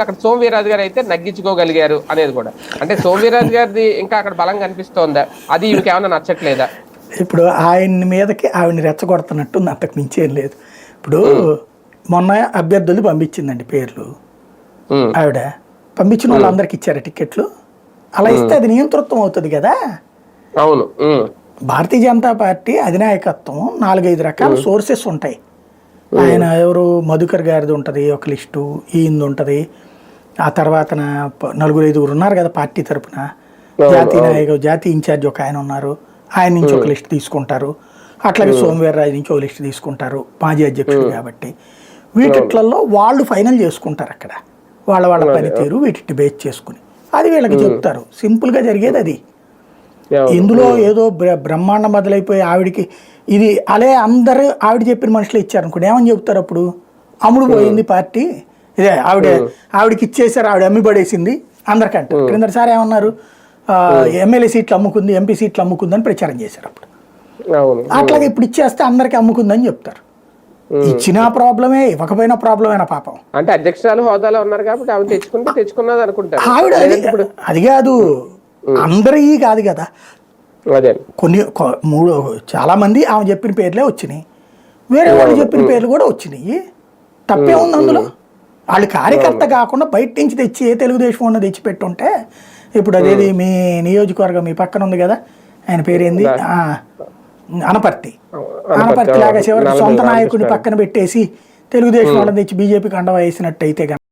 అక్కడ సోమవీరాజు గారు అయితే నగ్గించుకోగలిగారు అనేది కూడా. అంటే సోమవీరాజు గారిది ఇంకా అక్కడ బలం కనిపిస్తోందా అది ఈమెకి ఏమైనా నచ్చట్లేదా? ఇప్పుడు ఆయన మీదకి ఆవిడని రెచ్చగొడుతున్నట్టు అంతకు మించేం లేదు. ఇప్పుడు మొన్న అభ్యర్థులు పంపించిందండి పేర్లు. ఆవిడ. పంపించిన వాళ్ళందరికి ఇచ్చారు టికెట్లు అలా ఇస్తే అది నియంతృత్వం అవుతుంది కదా? అవును. భారతీయ జనతా పార్టీ అధినాయకత్వం నాలుగైదు రకాల సోర్సెస్ ఉంటాయి. ఆయన ఎవరు? మధుకర్ గారిది ఉంటుంది ఒక లిస్టు. ఈయనది ఉంటుంది. ఆ తర్వాత నలుగురు ఐదుగురు ఉన్నారు కదా పార్టీ తరపున. జాతీయ నాయకుడు జాతీయ ఇన్ఛార్జ్ ఒక ఆయన ఉన్నారు. ఆయన నుంచి ఒక లిస్ట్ తీసుకుంటారు. అట్లాగే సోమవీర్రాజు నుంచి ఒక లిస్ట్ తీసుకుంటారు మాజీ అధ్యక్షుడు కాబట్టి. వీటిట్లలో వాళ్ళు ఫైనల్ చేసుకుంటారు అక్కడ. వాళ్ళ వాళ్ళ పనితీరు వీటిని బేస్ చేసుకుని. అది వీళ్ళకి చెప్తారు. సింపుల్గా జరిగేది అది. ఇందులో ఏదో బ్ర- బ్రహ్మాండం మొదలైపోయి ఆవిడికి ఇది అలే అందరూ ఆవిడ చెప్పిన మనుషులు ఇచ్చారు అనుకోండి ఏమని చెప్తారు అప్పుడు? అమ్ముడు పోయింది పార్టీ. ఇదే ఆవిడ ఆవిడకి ఇచ్చేసారు ఆవిడ అమ్మి పడేసింది అందరికంటే క్రిందటిసారి ఏమన్నారు? ఎమ్మెల్యే సీట్లు అమ్ముకుంది ఎంపీ సీట్లు అమ్ముకుంది అని ప్రచారం చేశారు అప్పుడు. అట్లాగే ఇప్పుడు ఇచ్చేస్తే అందరికి అమ్ముకుందని చెప్తారు. ఇచ్చినా ప్రాబ్లమే ఇవ్వకపోయినా ప్రాబ్లమేనా పాపం. అంటే అధ్యక్షురాలు హోదాలో ఉన్నారు కాబట్టి ఆమె తెచ్చుకుంటే తెచ్చుకున్నది అనుకుంటారు. ఆవిడ అది కాదు అందరి కాదు కదా. కొన్ని మూడు చాలా మంది ఆమె చెప్పిన పేర్లే వచ్చినాయి. వేరే వాళ్ళు చెప్పిన పేర్లు కూడా వచ్చినాయి. తప్పే ఉంది అందులో? వాళ్ళు కార్యకర్త కాకుండా బయట నుంచి తెచ్చి ఏ తెలుగుదేశం ఉన్న తెచ్చి పెట్టుంటే ఇప్పుడు అదేది మీ నియోజకవర్గం మీ పక్కన ఉంది కదా ఆయన పేరేంది? ఆ, అనపర్తి. అనపర్తి లాగా చివరికి సొంత నాయకుడిని పక్కన పెట్టేసి తెలుగుదేశం వాళ్ళని తెచ్చి బీజేపీ కండ వేసినట్టు అయితే